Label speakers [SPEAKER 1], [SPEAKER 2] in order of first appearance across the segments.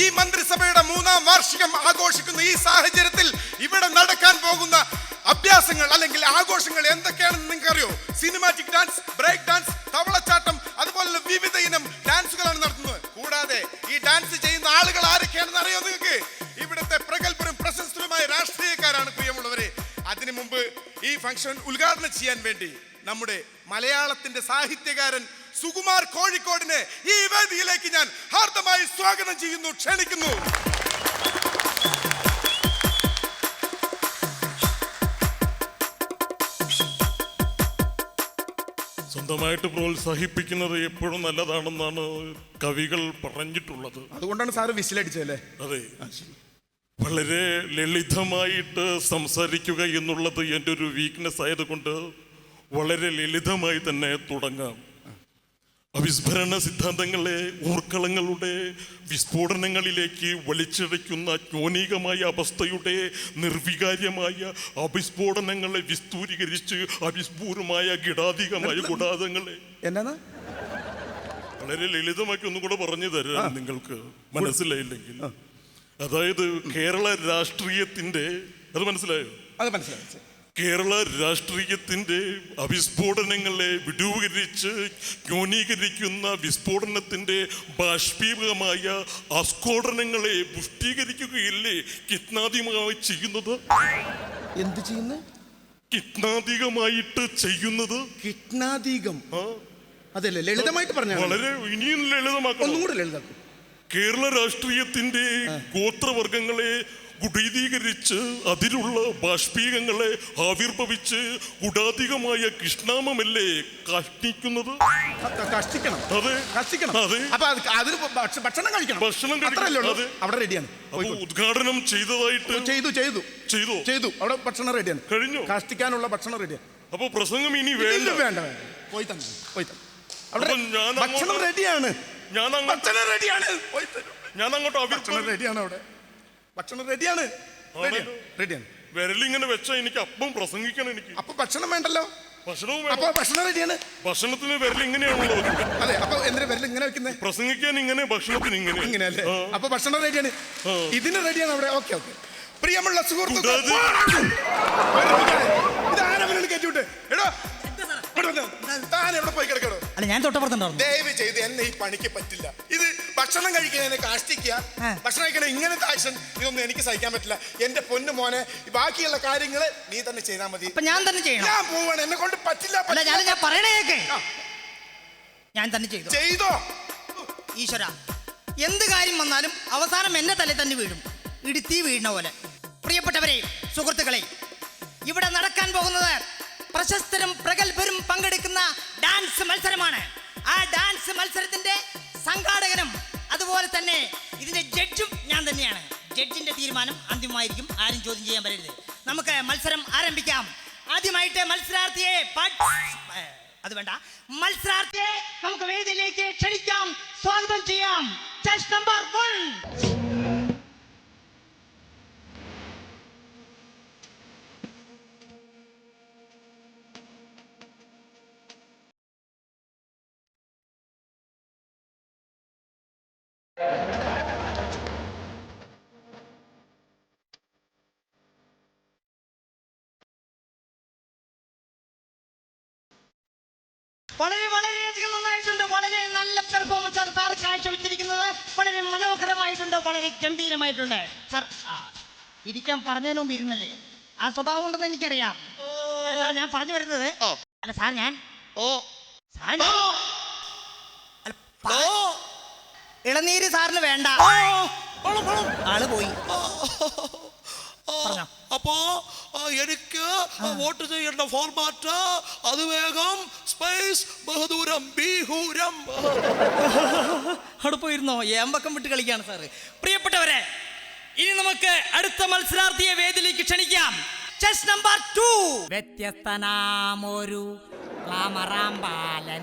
[SPEAKER 1] ഈ മന്ത്രിസഭയുടെ മൂന്നാം വാർഷികം ആഘോഷിക്കുന്ന ഈ സാഹചര്യത്തിൽ ഇവിടെ നടക്കാൻ പോകുന്ന അഭ്യാസങ്ങൾ അല്ലെങ്കിൽ ആഘോഷങ്ങൾ എന്തൊക്കെയാണെന്ന് നിങ്ങൾക്ക് അറിയോ സിനിമാറ്റിക് ഡാൻസ് ബ്രേക്ക് ഡാൻസ് തവളച്ചാട്ടം അതുപോലുള്ള വിവിധ ഇനം ഡാൻസുകളാണ് നടത്തുന്നത്. കൂടാതെ ഈ ഡാൻസ് ചെയ്യുന്ന ആളുകൾ ആരൊക്കെയാണെന്ന് അറിയോ നിങ്ങൾക്ക്? ഇവിടുത്തെ പ്രഗത്ഭരും പ്രശസ്തരുമായ രാഷ്ട്രീയക്കാരാണ് പ്രിയമുള്ളവരെ. അതിനു മുമ്പ് ഈ ഫംഗ്ഷൻ ഉദ്ഘാടനം ചെയ്യാൻ വേണ്ടി നമ്മുടെ മലയാളത്തിന്റെ സാഹിത്യകാരൻ സുകുമാർ കോഴിക്കോടിനെ ഈ വേദിയിലേക്ക് ഞാൻ ഹാർദമായി സ്വാഗതം ചെയ്യുന്നു ക്ഷണിക്കുന്നു.
[SPEAKER 2] സ്വന്തമായിട്ട് പ്രോത്സാഹിപ്പിക്കുന്നത് എപ്പോഴും നല്ലതാണെന്നാണ് കവികൾ പറഞ്ഞിട്ടുള്ളത്.
[SPEAKER 1] അതുകൊണ്ടാണ് സാറ് വിസിലടിച്ചല്ലേ
[SPEAKER 2] അതെ. വളരെ ലളിതമായിട്ട് സംസാരിക്കുക എന്നുള്ളത് എന്റെ ഒരു വീക്ക്നെസ് ആയതുകൊണ്ട് വളരെ ലളിതമായി തന്നെ തുടങ്ങാം. അവിസ്മരണ സിദ്ധാന്തങ്ങളെ ഊർക്കളങ്ങളുടെ വിസ്ഫോടനങ്ങളിലേക്ക് വലിച്ചിഴയ്ക്കുന്ന ജ്ഞോനികമായ അവസ്ഥയുടെ നിർവികാര്യമായ അവിസ്ഫോടനങ്ങളെ വിസ്തൂരീകരിച്ച് അവിസ്ഫൂരമായ ഗിടാധികമായ ഗുടാതങ്ങളെ.
[SPEAKER 1] എന്നാ
[SPEAKER 2] വളരെ ലളിതമാക്കി ഒന്നും കൂടെ പറഞ്ഞു തരാം നിങ്ങൾക്ക്. മനസ്സിലായില്ലെങ്കിൽ. അതായത് കേരള രാഷ്ട്രീയത്തിന്റെ അത് മനസ്സിലായോ?
[SPEAKER 1] അത് മനസ്സിലായി.
[SPEAKER 2] കേരള രാഷ്ട്രീയത്തിന്റെ അവിസ്ഫോടനങ്ങളെ വിടൂകരിച്ച് ന്യൂനീകരിക്കുന്ന വിസ്ഫോടനത്തിന്റെ ബാഷ്പീകമായ ആസ്ഫോടനങ്ങളെ പുഷ്ടീകരിക്കുകയില്ലേ കിത്നാദികമായി ചെയ്യുന്നത്?
[SPEAKER 1] എന്ത് ചെയ്യുന്നു?
[SPEAKER 2] കിത്നാദികമായിട്ട് ചെയ്യുന്നത്?
[SPEAKER 1] കിട്നാതീകം
[SPEAKER 2] ആ,
[SPEAKER 1] അതല്ലേ ലളിതമായിട്ട് പറഞ്ഞു
[SPEAKER 2] വളരെ ഇനിയും ലളിതമാക്കണം.
[SPEAKER 1] ഒന്നും കൂടെ ലളിതാക്കും.
[SPEAKER 2] കേരള രാഷ്ട്രീയത്തിന്റെ ഗോത്രവർഗങ്ങളെ ഗുഡീതീകരിച്ച് അതിലുള്ള ബാഷ്പീകങ്ങളെ ആവിർഭവിച്ച് ഗുഡാധികമായ കൃഷ്ണാമമല്ലേ കഷ്ടിക്കുന്നത്
[SPEAKER 1] കഷ്ടിക്കണം.
[SPEAKER 2] അതെ.
[SPEAKER 1] കഷ്ടിക്കണം.
[SPEAKER 2] അതെ.
[SPEAKER 1] അപ്പൊ അത് അതിന് ഭക്ഷണം കഴിക്കണം.
[SPEAKER 2] ഭക്ഷണം.
[SPEAKER 1] അവിടെ റെഡിയാണ്
[SPEAKER 2] ഉദ്ഘാടനം ചെയ്തതായിട്ട്
[SPEAKER 1] ചെയ്തു ചെയ്തു.
[SPEAKER 2] ചെയ്തു?
[SPEAKER 1] ചെയ്തു. അവിടെ ഭക്ഷണം റെഡിയാണ്
[SPEAKER 2] കഴിഞ്ഞു?
[SPEAKER 1] കഷ്ടിക്കാനുള്ള ഭക്ഷണം റെഡിയാണ്
[SPEAKER 2] അപ്പൊ പ്രസംഗം ഇനി വേണ്ട.
[SPEAKER 1] വേണ്ട പോയി തന്നെ പോയി തന്നെ. അവിടെ ഭക്ഷണം
[SPEAKER 2] അങ്ങോട്ട്
[SPEAKER 1] റെഡിയാണ്
[SPEAKER 2] ഞാൻ
[SPEAKER 1] ഭക്ഷണം റെഡിയാണ് പോയി തരും
[SPEAKER 2] ഞാൻ അങ്ങോട്ട്
[SPEAKER 1] റെഡിയാണ് അവിടെ. ഭക്ഷണം റെഡിയാണ്. റെഡിയാണ്.
[SPEAKER 2] വിരലിങ്ങനെ വെച്ചാ എനിക്ക് അപ്പം പ്രസംഗിക്കണം എനിക്ക്.
[SPEAKER 1] അപ്പൊ ഭക്ഷണം വേണ്ടല്ലോ?
[SPEAKER 2] ഭക്ഷണവും
[SPEAKER 1] അപ്പൊ ഭക്ഷണം റെഡിയാണ്.
[SPEAKER 2] ഭക്ഷണത്തിന് വിരൽ ഇങ്ങനെയാണല്ലോ.
[SPEAKER 1] അതെ അപ്പൊ എന്തിനാ വിരൽ ഇങ്ങനെ വെക്കുന്നത്
[SPEAKER 2] പ്രസംഗിക്കാൻ ഇങ്ങനെ ഭക്ഷണത്തിന് ഇങ്ങനെ.
[SPEAKER 1] ഇങ്ങനെ
[SPEAKER 2] അല്ലേ?
[SPEAKER 1] അപ്പൊ ഭക്ഷണം റെഡിയാണ്. ഇതിന് റെഡിയാണ് അവിടെ. Okay okay. പ്രിയമുള്ള സുഹൃത്തുക്കൾ
[SPEAKER 3] ഞാൻ തൊട്ടപ്പുറത്തുണ്ടായിരുന്നു
[SPEAKER 1] ദയവ് ചെയ്ത് എന്നെ ഈ പണിക്ക് പറ്റില്ല. ഇത് ഭക്ഷണം കഴിക്കുന്നതിനെ കാഷ്ടിക്കുക. ഭക്ഷണം കഴിക്കണ ഇങ്ങനത്തെ ആക്ഷൻ ഇതൊന്നും എനിക്ക് സഹിക്കാൻ പറ്റില്ല. എന്റെ പൊന്നു മോനെ ബാക്കിയുള്ള കാര്യങ്ങൾ നീ തന്നെ ചെയ്താൽ മതി.
[SPEAKER 3] അപ്പൊ ഞാൻ തന്നെ ചെയ്യണം.
[SPEAKER 1] ഞാൻ പോവാണ്. എന്നെ കൊണ്ട് പറ്റില്ല
[SPEAKER 3] അല്ല ഞാൻ. ഞാൻ പറയണേ കേക്ക്. ഞാൻ തന്നെ ചെയ്തു.
[SPEAKER 1] ചെയ്തോ?
[SPEAKER 3] ഈശ്വര എന്ത് കാര്യം വന്നാലും അവസാനം എന്നെ തലയിൽ തന്നെ വീഴും. ഇടുത്തി വീഴുന്ന പോലെ. പ്രിയപ്പെട്ടവരെ സുഹൃത്തുക്കളെ ഇവിടെ നടക്കാൻ പോകുന്നത് പ്രശസ്തരും പ്രഗത്ഭരും പങ്കെടുക്കുന്ന ഡാൻസ് മത്സരമാണ്. ആ ഡാൻസ് മത്സരത്തിന്റെ തന്നെ. ഇതിന്റെ ജഡ്ജും ഞാൻ തന്നെയാണ്. ജഡ്ജിന്റെ തീരുമാനം അന്തിമമായിരിക്കും. ആരും ചോദ്യം ചെയ്യാൻ പറ്റരുത് നമുക്ക് മത്സരം ആരംഭിക്കാം. ആദ്യമായിട്ട് മത്സരാർത്ഥിയെ അത് വേണ്ട. മത്സരാർത്ഥിയെ നമുക്ക് വേദിയിലേക്ക് ക്ഷണിക്കാം. സ്വാഗതം ചെയ്യാം. നമ്പർ വളരെ വളരെയധികം നന്നായിട്ടുണ്ട്. വളരെ നല്ല പെർഫോമൻസ് ആണ് സാർ കാഴ്ചവെച്ചിരിക്കുന്നത്. വളരെ മനോഹരമായിട്ടുണ്ട്. വളരെ ഗംഭീരമായിട്ടുണ്ട്. സാർ ഇരിക്കാൻ പറഞ്ഞതിന് മുമ്പ് ഇരുന്നല്ലേ? ആ സ്വഭാവം ഉണ്ടെന്ന് എനിക്കറിയാം. ഞാൻ പറഞ്ഞു വരുന്നത്. അല്ല സാർ ഞാൻ
[SPEAKER 4] ഓ.
[SPEAKER 3] സാർ അല്ല, ഇളനീര് സാറിന് വേണ്ട. ആൾ പോയി.
[SPEAKER 4] അപ്പോ എനിക്ക് വോട്ട് ചെയ്യേണ്ട ഫോർമാറ്റ് അത് വേഗം സ്പേസ് ബഹദൂരം ബീഹൂരം.
[SPEAKER 3] അവിടെ പോയിരുന്നോ? ഏമ്പക്കം വിട്ട് കളിക്കാണ് സാറ്. പ്രിയപ്പെട്ടവരെ ഇനി നമുക്ക് അടുത്ത മത്സരാർത്ഥിയെ വേദിയിലേക്ക് ക്ഷണിക്കാം. ചെസ് നമ്പർ ടു വ്യത്യസ്തനാമൊരു ബാലൻ.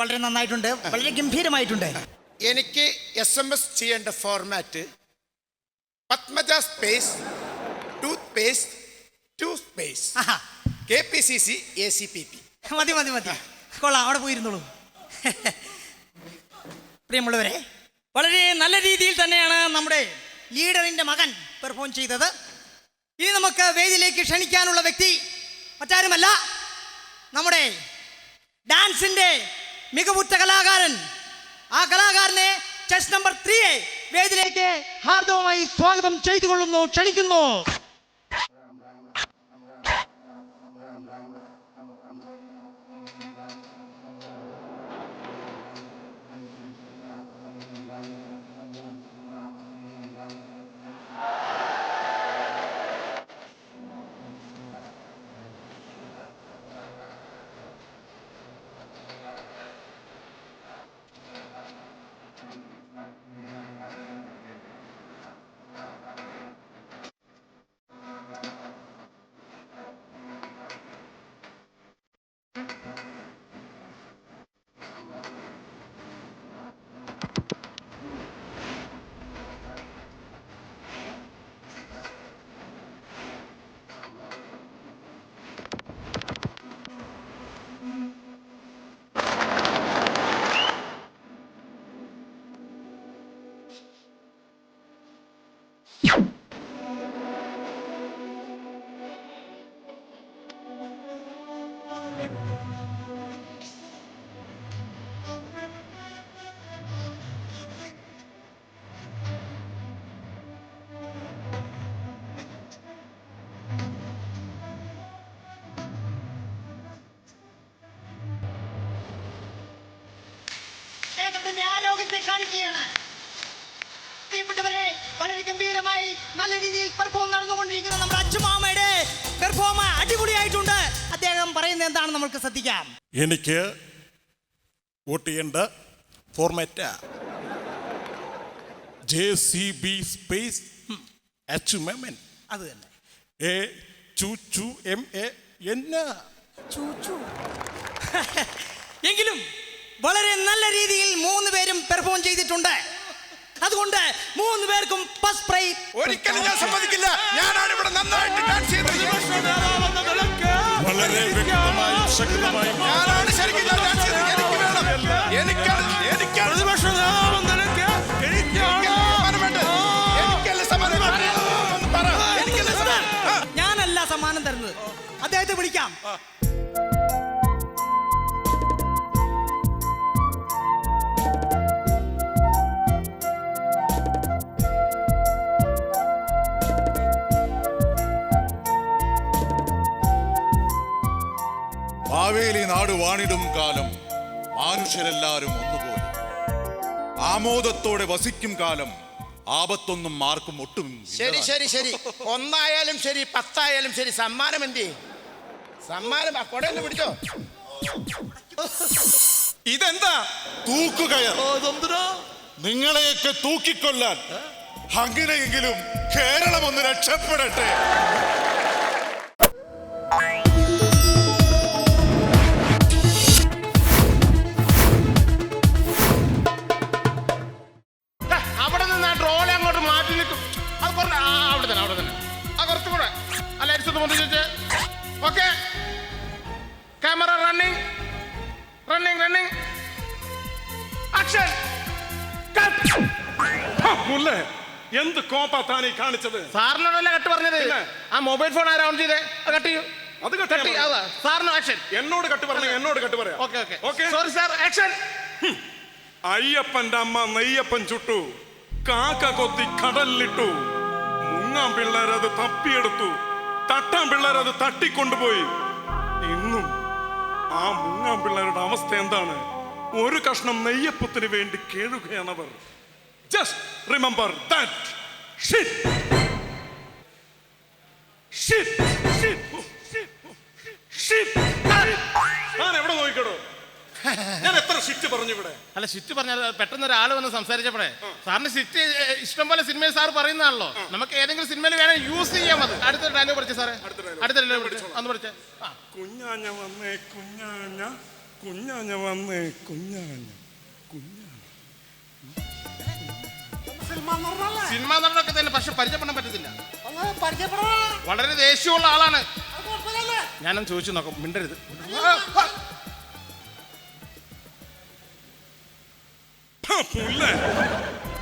[SPEAKER 3] വളരെ നന്നായിട്ടുണ്ട്. വളരെ ഗംഭീരമായിട്ടുണ്ട്.
[SPEAKER 5] എനിക്ക് എസ് എം എസ് ചെയ്യേണ്ട format Padmaja space toothpaste to space
[SPEAKER 3] Aaha.
[SPEAKER 5] K P C C A C P P
[SPEAKER 3] മതി മതി മതി. കൊള്ളാം. അവിടെ പോയിരുന്നുള്ളൂ പ്രിയമുള്ളവരെ വളരെ നല്ല രീതിയിൽ തന്നെയാണ് നമ്മുടെ ലീഡറിന്റെ മകൻ പെർഫോം ചെയ്തത്. ഇനി നമുക്ക് വേദിയിലേക്ക് ക്ഷണിക്കാനുള്ള വ്യക്തി മറ്റാരുമല്ല നമ്മുടെ ഡാൻസിന്റെ മികവുറ്റ കലാകാരൻ. ആ കലാകാരനെ ചെസ് നമ്പർ ത്രീയെ വേദിയിലേക്ക് ഹാർദവമായി സ്വാഗതം ചെയ്തുകൊള്ളുന്നു ക്ഷണിക്കുന്നു. Mm-hmm. കാണിക്കുകയാണ് പ്രിയപ്പെട്ടവരെ വളരെ ഗംഭീരമായി നല്ല രീതിയിൽ പെർഫോം നടന്നുകൊണ്ടിരിക്കുന്ന നമ്മുടെ അച്ചുമാമയുടെ പെർഫോം അടിപൊളിയായിട്ടുണ്ട്. അദ്ദേഹം പറയുന്നത് എന്താണ് നമുക്ക് ശ്രദ്ധിക്കാം.
[SPEAKER 6] എനിക്ക് വോട്ട് ചെയ്യേണ്ട format J C B space H മെമൻ
[SPEAKER 3] അത് തന്നെ.
[SPEAKER 6] എ ചു ചു എം എ എന്ന.
[SPEAKER 3] ചൂച്ചു. എങ്കിലും വളരെ നല്ല രീതിയിൽ മൂന്ന് പേരും പെർഫോം ചെയ്തിട്ടുണ്ട്. അതുകൊണ്ട് മൂന്ന് പേർക്കും ഫസ്റ്റ് പ്രൈസ്
[SPEAKER 5] ഒരിക്കലും ഞാൻ സമ്മതിക്കില്ല. ഞാനാണ് ഇവിടെ നന്നായിട്ട് ഡാൻസ് ചെയ്തത്
[SPEAKER 6] വളരെ വ്യക്തമായും ശക്തമായും
[SPEAKER 5] ഞാനാണ് ശരിക്കും ഡാൻസ് ചെയ്തത് എനിക്ക് വേണം. എനിക്കാണ് എനിക്കാണ്
[SPEAKER 7] പ്രതിപക്ഷ?
[SPEAKER 3] ഞാനല്ല സമ്മാനം തരുന്നത്. അദ്ദേഹത്തെ വിളിക്കാം.
[SPEAKER 8] നാട് വാണിടും കാലം മനുഷ്യരെല്ലാരും ഒന്നുപോലെ. ആമോദത്തോടെ വസിക്കും കാലം ആപത്തൊന്നും മാർക്കും ഒട്ടും
[SPEAKER 9] ശരി ശരി ശരി. ഒന്നായാലും ശരി പത്തായാലും ശരി. സമ്മാനം എന്തി സമ്മാനം ആ കൊടയൊന്ന് പിടിച്ചോ.
[SPEAKER 8] ഇതെന്താ? തൂക്കുകയർ. നിങ്ങളെയൊക്കെ തൂക്കിക്കൊല്ലാൻ. അങ്ങനെയെങ്കിലും കേരളം ഒന്ന് രക്ഷപ്പെടട്ടെ.
[SPEAKER 9] മൊബൈൽ ഫോൺ ആരാ ഓൺ ചെയ്തേ? കട്ട് ചെയ്യൂ.
[SPEAKER 6] അത് കട്ട്
[SPEAKER 9] സാറിന് ആക്ഷൻ
[SPEAKER 6] എന്നോട് കട്ട് പറഞ്ഞു എന്നോട് കട്ട് പറയാം.
[SPEAKER 9] Okay okay.
[SPEAKER 6] Okay.
[SPEAKER 9] Sorry sir action
[SPEAKER 6] അയ്യപ്പന്റെ അമ്മ നെയ്യപ്പൻ ചുട്ടു. കാക്ക കൊത്തി കടലിലിട്ടു. മുങ്ങാൻ പിള്ളേരത് തപ്പിയെടുത്തു. തട്ടാൻ പിള്ളേരത് തട്ടിക്കൊണ്ടുപോയി. ഇന്നും ആ മുങ്ങാൻ പിള്ളേരുടെ അവസ്ഥ എന്താണ്? ഒരു കഷ്ണം നെയ്യപ്പത്തിന് വേണ്ടി കേഴുകയാണവർ. ജസ്റ്റ് റിമെമ്പർ ദാറ്റ് ഷിറ്റ് ഞാൻ എവിടെ ഞാൻ എത്ര ഷിറ്റ് പറഞ്ഞു ഇവിടെ?
[SPEAKER 9] അല്ല സിറ്റ് പറഞ്ഞാൽ പെട്ടെന്ന് ഒരാൾ വന്ന് സംസാരിച്ചപ്പോഴേ. സാറിന് സിറ്റ് ഇഷ്ടം പോലെ സിനിമയിൽ സാർ പറയുന്നതാണല്ലോ. നമുക്ക് ഏതെങ്കിലും സിനിമയിൽ വേണേ യൂസ് ചെയ്യാം അത്. അടുത്ത ഡയലോഗ് പഠിച്ചു സാറേ?
[SPEAKER 6] അടുത്ത
[SPEAKER 9] ഡയലോഗ് പഠിച്ചു? അന്ന് പഠിച്ചേ. ആ.
[SPEAKER 6] കുഞ്ഞാഞ്ഞ വന്നേ കുഞ്ഞാഞ്ഞ കുഞ്ഞാഞ്ഞ വന്നേ കുഞ്ഞാഞ്ഞ കുഞ്ഞാഞ്ഞ.
[SPEAKER 9] സിനിമ നടനൊക്കെ തന്നെ പക്ഷെ പരിചയപ്പെടാൻ പറ്റത്തില്ല. വളരെ ദേഷ്യമുള്ള ആളാണ്. ഞാനൊന്ന് ചോദിച്ചു നോക്കാം. മിണ്ടരുത്.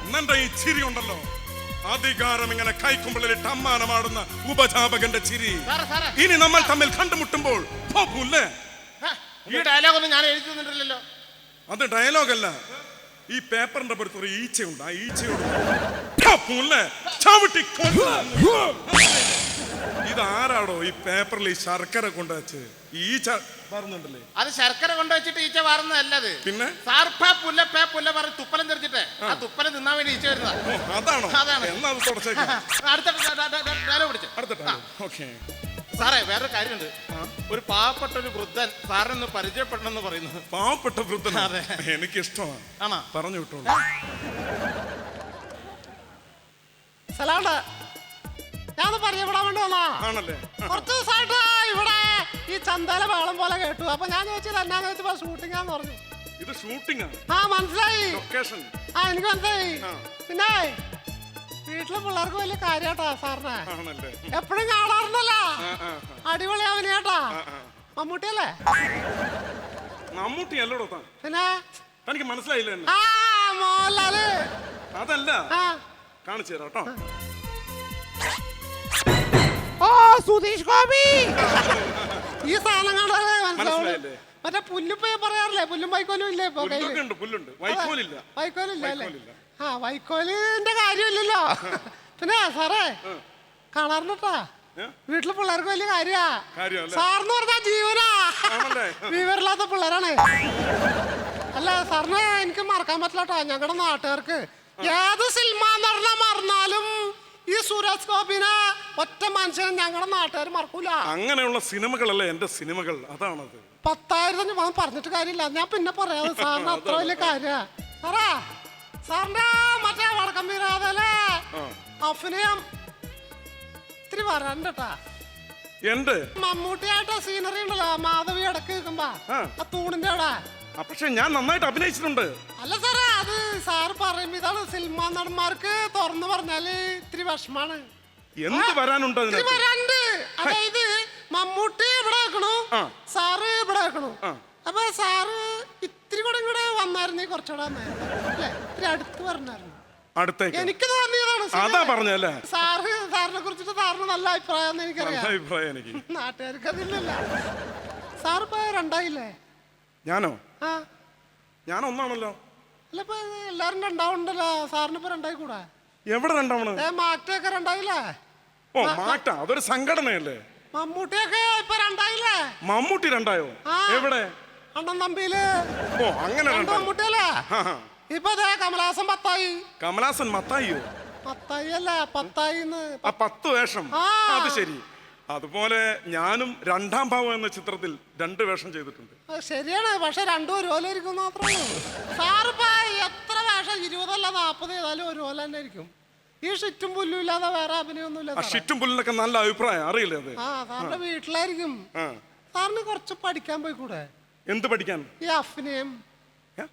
[SPEAKER 6] എന്നെ ഈ ചിരി ഉണ്ടല്ലോ? അധികാരം ഇങ്ങനെ കൈക്കുമ്പിളിലിട്ട് അമ്മാനമാടുന്ന ഉപജാപകന്റെ ചിരി. ഇനി നമ്മൾ തമ്മിൽ കണ്ടുമുട്ടുമ്പോൾ
[SPEAKER 9] ഈ ഡയലോഗ് ഒന്നും ഞാൻ എഴുതി തന്നിട്ടില്ലല്ലോ.
[SPEAKER 6] അത് ഡയലോഗല്ല. ഈ പേപ്പറിന്റെ പുറത്ത് ഒരു ഈച്ചയുണ്ട്. ആ ഈച്ചയോട് ഫോ, പുല്ലേ, ചവിട്ടി ഇത് ആരാടോ ഈ പേപ്പറിൽ ഈ ശർക്കര കൊണ്ടുവച്ച് ഈ ഈച്ച പറഞ്ഞുണ്ടല്ലേ
[SPEAKER 9] അത് ശർക്കര കൊണ്ടുവച്ചിട്ട് ഈച്ച വാറുന്നതല്ല അത്.
[SPEAKER 6] പിന്നെ?
[SPEAKER 9] സാർ പേ പുല്ല പേ പുല്ല പറഞ്ഞ് തുപ്പലം തെറിച്ചിട്ട്. ആ. തുപ്പലം തിന്നാൻ വേണ്ടി ഈച്ച വരുന്നത്.
[SPEAKER 6] അതാണോ?
[SPEAKER 9] അതാണ്.
[SPEAKER 6] എന്നാ അത് തുടച്ചേക്കാം.
[SPEAKER 9] അടുത്ത ഡയലോഗ് പിടിച്ചു.
[SPEAKER 6] അടുത്ത ഓക്കെ.
[SPEAKER 9] സാറേ വേറൊരു കാര്യമുണ്ട്. ഒരു പാവപ്പെട്ട ഒരു വൃദ്ധൻ സാറിനൊന്ന് പരിചയപ്പെടണമെന്ന് പറയുന്നത്
[SPEAKER 6] പാവപ്പെട്ട വൃദ്ധൻ
[SPEAKER 9] അതെ.
[SPEAKER 6] എനിക്ക് ഇഷ്ടമാണ്
[SPEAKER 9] ആണോ?
[SPEAKER 6] പറഞ്ഞു വിട്ടോളൂ.
[SPEAKER 10] സലാണ്ട് ഞാൻ പരിചയപ്പെടാൻ വേണ്ടി വന്നാ
[SPEAKER 6] ആണല്ലേ?
[SPEAKER 10] കുറച്ച് ദിവസമായിട്ട് ഇവിടെ ഈ ചന്തല വേളം പോലെ കേട്ടു. അപ്പൊ ഞാൻ ചോദിച്ചത് എന്നാന്ന് വെച്ചപ്പോ ഷൂട്ടിംഗ് ആന്ന് പറഞ്ഞു.
[SPEAKER 6] ഇത് ഷൂട്ടിംഗ്
[SPEAKER 10] ആ മനസ്സിലായി.
[SPEAKER 6] ലൊക്കേഷൻ
[SPEAKER 10] ആ എനിക്ക് മനസ്സിലായി. പിന്നെ വീട്ടിലെ പിള്ളേർക്ക് വലിയ കാര്യാട്ടാ സാറിനെ. എപ്പോഴും കാണാറുണ്ടല്ലോ. അടിപൊളി അവനെയാട്ടാ.
[SPEAKER 6] ആ.
[SPEAKER 10] മമ്മൂട്ടിയല്ലേ?
[SPEAKER 6] മമ്മൂട്ടി അല്ലടോ
[SPEAKER 10] പിന്നെ?
[SPEAKER 6] തനിക്ക് മനസ്സിലായില്ല അതല്ല.
[SPEAKER 10] ആ.
[SPEAKER 6] കാണിച്ചു തരാം കേട്ടോ.
[SPEAKER 10] ഓ സുധീഷ് ഗോപി. ഈ സാധനം കണ്ടാലേ മനസ്സിലാവുള്ളൂ
[SPEAKER 6] മനസ്സിലായില്ലേ?
[SPEAKER 10] മറ്റേ പുല്ലുപ്പേ പറയാറില്ലേ? പുല്ലും വൈക്കോലും ഇല്ലേ ഇപ്പൊ കയ്യിൽ?
[SPEAKER 6] പുല്ലൊക്കെ ഉണ്ട് പുല്ലുണ്ട്. വൈക്കോലില്ല.
[SPEAKER 10] വൈക്കോലില്ല അല്ലേ?
[SPEAKER 6] വൈക്കോലില്ല.
[SPEAKER 10] ആ വൈക്കോലിന്റെ കാര്യമില്ലല്ലോ. പിന്നെ സാറേ കാണാറുണ്ടാ?
[SPEAKER 6] ഏ?
[SPEAKER 10] വീട്ടിലെ പിള്ളേർക്ക് വലിയ കാര്യാ.
[SPEAKER 6] കാര്യമല്ലേ?
[SPEAKER 10] സാറിന് പറഞ്ഞാ ജീവനാ.
[SPEAKER 6] ആണല്ലേ?
[SPEAKER 10] വിവരമില്ലാത്ത പിള്ളേരാണ്. അല്ല സാറിന് എനിക്ക് മറക്കാൻ പറ്റില്ലട്ടോ ഞങ്ങളുടെ നാട്ടുകാർക്ക് ഏത് സിനിമ നടന്ന മറന്നാലും ഈ സുരേഷ് ഗോപിനെ ഒറ്റ മനുഷ്യനെ ഞങ്ങളുടെ നാട്ടുകാർ മറക്കൂല.
[SPEAKER 6] അങ്ങനെയുള്ള സിനിമകളല്ലേ എന്റെ സിനിമകൾ? അതാണത്.
[SPEAKER 10] പത്തായിരത്തി ഞാൻ പറഞ്ഞിട്ട് കാര്യമില്ല. ഞാൻ പിന്നെ പറയാം. സാറിന് അത്ര വലിയ കാര്യ. സാറാ സാറിന്റെ മറ്റേ വടക്കം വീരാതല്ലേ. അഭിനയം ഇത്തിരി വരണ്ടട്ടാ.
[SPEAKER 6] എന്ത്?
[SPEAKER 10] മമ്മൂട്ടിയായിട്ട് സീനറി ഉണ്ടല്ലോ മാധവി ഇടയ്ക്ക് നിൽക്കുമ്പോ
[SPEAKER 6] ആ.
[SPEAKER 10] തൂണിന്റെ അവിടെ.
[SPEAKER 6] പക്ഷെ ഞാൻ നന്നായിട്ട് അഭിനയിച്ചിട്ടുണ്ട്.
[SPEAKER 10] അല്ല സാറേ അത് സാർ പറയും ഇതാണ് സിനിമാ നടന്മാർക്ക് തുറന്നു പറഞ്ഞാൽ ഇത്തിരി വിഷമാണ്.
[SPEAKER 6] എന്ത് വരാനുണ്ട്
[SPEAKER 10] ഇത്തിരി
[SPEAKER 6] അതിനകത്ത്?
[SPEAKER 10] വരാണ്ട് അതായത് മമ്മൂട്ടി ഇവിടെ വെക്കണു
[SPEAKER 6] ആ.
[SPEAKER 10] സാറ് ഇവിടെ വെക്കണു
[SPEAKER 6] ആ.
[SPEAKER 10] അപ്പൊ സാറ് ഇത്തിരി കൂടെ കൂടെ വന്നായിരുന്നേ കുറച്ചുകൂടെ അല്ലേ? ഇത്തിരി അടുത്ത് പറഞ്ഞായിരുന്നു.
[SPEAKER 6] അടുത്തേക്ക്.
[SPEAKER 10] എനിക്ക് തോന്നിയതാണ്
[SPEAKER 6] അതാ
[SPEAKER 10] ശരിയല്ലേ?
[SPEAKER 6] പറഞ്ഞല്ലേ
[SPEAKER 10] സാറ് സാറിനെ കുറിച്ചിട്ട് സാറിന് നല്ല അഭിപ്രായം എനിക്കറിയാം.
[SPEAKER 6] അഭിപ്രായം എനിക്ക്.
[SPEAKER 10] നാട്ടുകാർക്ക് അതില്ലല്ല. സാറിപ്പോ രണ്ടായില്ലേ?
[SPEAKER 6] ഞാനോ?
[SPEAKER 10] ആ.
[SPEAKER 6] ഞാൻ ഒന്നാണല്ലോ
[SPEAKER 10] എല്ലാരും രണ്ടാവുണ്ടല്ലോ സാറിന് ഇപ്പൊ രണ്ടായി കൂടാ
[SPEAKER 6] എവിടെ രണ്ടാമണ്
[SPEAKER 10] ഏ മാറ്റൊക്കെ രണ്ടായില്ലേ?
[SPEAKER 6] ഓ മാറ്റ. അതൊരു സംഘടനയല്ലേ?
[SPEAKER 10] മമ്മൂട്ടിയൊക്കെ ഇപ്പൊ രണ്ടായില്ലേ?
[SPEAKER 6] മമ്മൂട്ടി രണ്ടായോ? എവിടെ?
[SPEAKER 10] അണ്ണൻ തമ്പിയിൽ.
[SPEAKER 6] ഓ അങ്ങനെ
[SPEAKER 10] മമ്മൂട്ടിയല്ലേ. ഇപ്പൊ ദേ കമലഹാസൻ പത്തായി.
[SPEAKER 6] കമലാസൻ മത്തായിയോ?
[SPEAKER 10] പത്തായി അല്ല പത്തായിന്ന്.
[SPEAKER 6] പത്ത് വേഷം. അത് ശരി. അതുപോലെ ഞാനും രണ്ടാം ഭാവം എന്ന ചിത്രത്തിൽ രണ്ട് വേഷം ചെയ്തിട്ടുണ്ട്.
[SPEAKER 10] അത് ശരിയാണ് പക്ഷെ രണ്ടും ഒരുപോലെ ഇരിക്കും മാത്രമേ ഉള്ളൂ. എത്ര വേഷം ഇരുപതല്ല നാൽപ്പത് ചെയ്താലും ഒരു ഒരുപോലെ തന്നെ ഇരിക്കും. ഈ ഷിറ്റും പുല്ലും ഇല്ലാതെ വേറെ അഭിനയൊന്നുമില്ല
[SPEAKER 6] ആ. ഷിറ്റും പുല്ലിനൊക്കെ നല്ല അഭിപ്രായം അറിയില്ലേ അത്?
[SPEAKER 10] ആ സാറിന്റെ വീട്ടിലായിരിക്കും.
[SPEAKER 6] ആ.
[SPEAKER 10] സാറിന് കുറച്ച് പഠിക്കാൻ പോയിക്കൂടെ?
[SPEAKER 6] എന്ത് പഠിക്കാൻ?
[SPEAKER 10] ഈ അഫ്നയും
[SPEAKER 6] ഏ?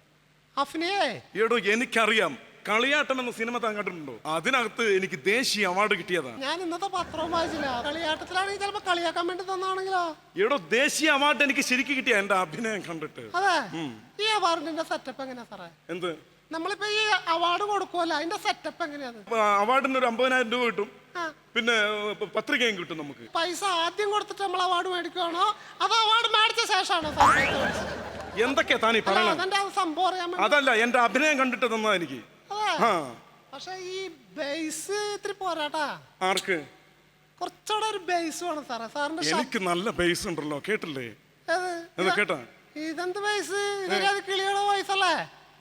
[SPEAKER 10] അഫ്നയേ
[SPEAKER 6] എടോ എനിക്കറിയാം. കളിയാട്ടം എന്ന സിനിമ താൻ കണ്ടിട്ടുണ്ടോ? അതിനകത്ത് എനിക്ക് ദേശീയ അവാർഡ് കിട്ടിയതാണ്.
[SPEAKER 10] ഞാൻ ഇന്നത്തെ പത്രവും വായിച്ചില്ല. കളിയാട്ടത്തിലാണെങ്കിൽ ചിലപ്പോ കളിയാക്കാൻ വേണ്ടി തന്നാണെങ്കിലോ?
[SPEAKER 6] എടോ ദേശീയ അവാർഡ് എനിക്ക് ശരിക്കും കിട്ടിയ എന്റെ അഭിനയം കണ്ടിട്ട്.
[SPEAKER 10] അതെ? ഈ അവാർഡിന്റെ സെറ്റപ്പ് എങ്ങനെയാ സാറേ?
[SPEAKER 6] എന്ത്?
[SPEAKER 10] നമ്മളിപ്പോ ഈ അവാർഡ് കൊടുക്കുമല്ലോ അതിന്റെ സെറ്റപ്പ് എങ്ങനെയാണ്
[SPEAKER 6] അവാർഡിന് ഒരു അമ്പതിനായിരം രൂപ കിട്ടും. പിന്നെ പത്രികയും കിട്ടും നമുക്ക്.
[SPEAKER 10] പൈസ ആദ്യം കൊടുത്തിട്ട് നമ്മൾ അവാർഡ് മേടിക്കുവാണോ? അതോ അവാർഡ് മേടിച്ച ശേഷമാണോ?
[SPEAKER 6] എന്തൊക്കെയാ താനീ പറയണത്? അതല്ല എന്റെ അഭിനയം കണ്ടിട്ട് തന്നതാ എനിക്ക്.
[SPEAKER 10] പക്ഷെ ഈ ബേസ് ഇത്തിരി പോരാട്ടാ.
[SPEAKER 6] ആർക്ക്?
[SPEAKER 10] കുറച്ചുകൂടെ ഒരു ബേസ് വേണം സാറേ. സാറിന്റെ
[SPEAKER 6] എനിക്ക് നല്ല ബേസ് ഉണ്ടല്ലോ കേട്ടില്ലേ? കേട്ടാ?
[SPEAKER 10] ഇതെന്ത് ബേസ് ഇതൊരു കിളിയുടെ വോയിസ് അല്ലേ?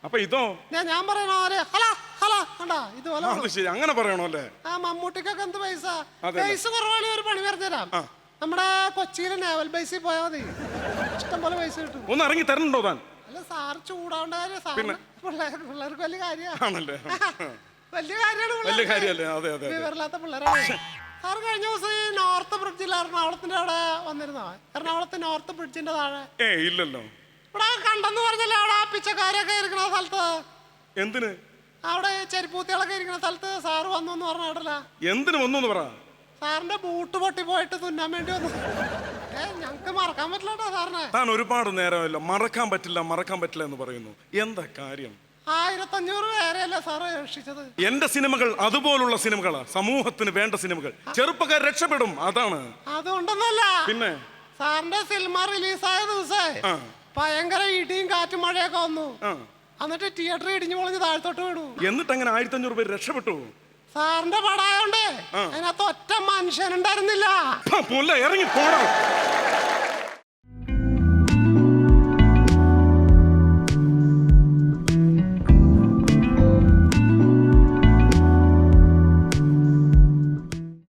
[SPEAKER 6] അപ്പൊ ഇതോ?
[SPEAKER 10] ഞാൻ പറയണ ആരെ? ഹലാ ഹലോ. കണ്ടാ? ഇതുപോലെ
[SPEAKER 6] ശരി. അങ്ങനെ പറയണോ അല്ലേ?
[SPEAKER 10] ആ മമ്മൂട്ടിക്കൊക്കെ എന്ത് പൈസ. പൈസ കുറവാണെങ്കിൽ ഒരു പണി പറഞ്ഞുതരാം. നമ്മുടെ കൊച്ചിയിലെ നേവൽ ബൈസിൽ പോയാൽ മതി. ഇഷ്ടം പോലെ പൈസ കിട്ടും.
[SPEAKER 6] ഒന്ന് ഇറങ്ങി തരണുണ്ടോ താൻ?
[SPEAKER 10] അല്ല സാർ ചൂടാവേണ്ട കാര്യം സാറിന് പിള്ളേർക്ക് പിള്ളേർക്ക് വലിയ കാര്യമാണ്
[SPEAKER 6] ആണല്ലേ?
[SPEAKER 10] വലിയ കാര്യമാണ്
[SPEAKER 6] വലിയ കാര്യമല്ലേ? അതെ അതെ
[SPEAKER 10] വിവരമില്ലാത്ത പിള്ളേരാണ്. സാർ കഴിഞ്ഞ ദിവസം ഈ നോർത്ത് ബ്രിഡ്ജിൽ എറണാകുളത്തിന്റെ അവിടെ വന്നിരുന്നോ? എറണാകുളത്ത് നോർത്ത് ബ്രിഡ്ജിന്റെ താഴെ.
[SPEAKER 6] ഏ ഇല്ലല്ലോ.
[SPEAKER 10] ഇവിടെ കണ്ടെന്ന് പറഞ്ഞല്ലേ അവിടെ ആ പിച്ചക്കാരൊക്കെ ഇരിക്കുന്ന സ്ഥലത്ത്?
[SPEAKER 6] എന്തിന്?
[SPEAKER 10] അവിടെ ചെരിപ്പൂത്തികളൊക്കെ ഇരിക്കുന്ന സ്ഥലത്ത് സാറ് വന്നു എന്ന് പറഞ്ഞ
[SPEAKER 6] എന്തിന് വന്നു പറ.
[SPEAKER 10] സാറിന്റെ ബൂട്ട് പൊട്ടി പോയിട്ട് തുന്നാൻ വേണ്ടി വന്നു. ഏ ഞങ്ങക്ക് മറക്കാൻ പറ്റില്ല സാറിനെ.
[SPEAKER 6] താൻ ഒരുപാട് നേരമല്ല. മറക്കാൻ പറ്റില്ല മറക്കാൻ പറ്റില്ല എന്ന് പറയുന്നു. എന്താ കാര്യം?
[SPEAKER 10] ആയിരത്തഞ്ഞൂറ് പേരെയല്ലേ സാറ് രക്ഷിച്ചത്?
[SPEAKER 6] എന്റെ സിനിമകൾ അതുപോലുള്ള സിനിമകളാ. സമൂഹത്തിന് വേണ്ട സിനിമകൾ. ചെറുപ്പക്കാർ രക്ഷപ്പെടും. അതാണ്.
[SPEAKER 10] അതുകൊണ്ടൊന്നല്ല.
[SPEAKER 6] പിന്നെ?
[SPEAKER 10] സാറിന്റെ സിനിമ റിലീസായ ദിവസേ. ഭയങ്കര ഇടിയും കാറ്റും മഴയൊക്കെ വന്നു. എന്നിട്ട് തിയേറ്റർ ഇടിഞ്ഞു പൊളിഞ്ഞ് താഴ്ത്തോട്ട് വീണു.
[SPEAKER 6] എന്നിട്ട് അങ്ങനെ ആയിരത്തി അഞ്ഞൂറ് പേര് രക്ഷപ്പെട്ടു.
[SPEAKER 10] സാറിന്റെ പടായോണ്ട്. അതിനകത്ത് ഒറ്റ മനുഷ്യനുണ്ടായിരുന്നില്ല
[SPEAKER 6] ഇറങ്ങി പോണം